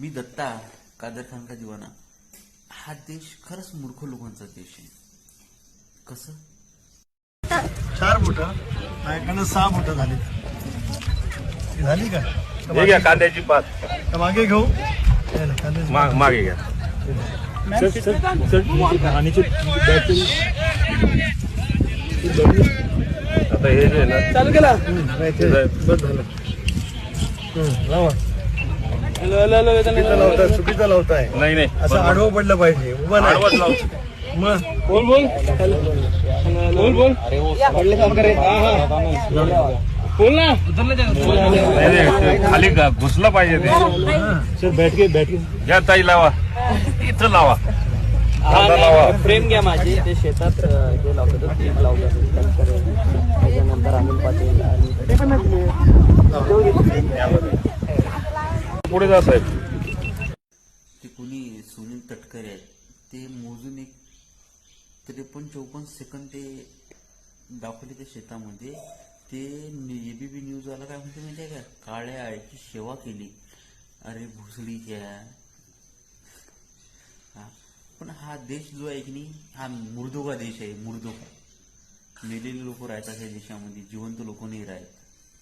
मी दत्ता कादर खान का दिवाना हा देश खरंच मूर्ख लोकांचा देश आहे. कसं? चार बोटं. माझ्याकडनं सहा बोटं झाली. झाली का? हे घ्या कांद्याची पात. का मागे घेऊ. कांद्याची मा- मागे घ्या. आता हे जे आहे ना चालू केला. ते? बस झालं. लावा. चुकीचं लावताय चुकीचं लावताय. नाही नाही. असं आडवं पडलं पाहिजे. उभं आडवंच नाही लाव. मग. बोल बोल. बोल बोल. बोल ना. नाही, नाही, ते खाली घुसलं पाहिजे ते. बैठ के बैठ के घ्या ताई लावा. इथं लावा. लावा. फ्रेम घ्या माझी. ते शेतात अं, हे लावतात पीक लावतात. नंतर त्याच्यानंतर अनिल पाटील आणि पुढे जा साहेब. ते कोणी सुनील तटकरे आहेत ते मोजून एक त्रेपन्न चौपन्न सेकंद ते दाखवले त्या शेतामध्ये. ते एबीपी न्यूज वाला काय म्हणते माहिती का? काळ्या आळ्याची सेवा केली. अरे भुसडीच्या पण हा देश जो आहे की नाही हा मुर्दोगा देश आहे मुर्दोगा. मेलेले लोक राहतात या देशामध्ये जिवंत लोक नाही राहत.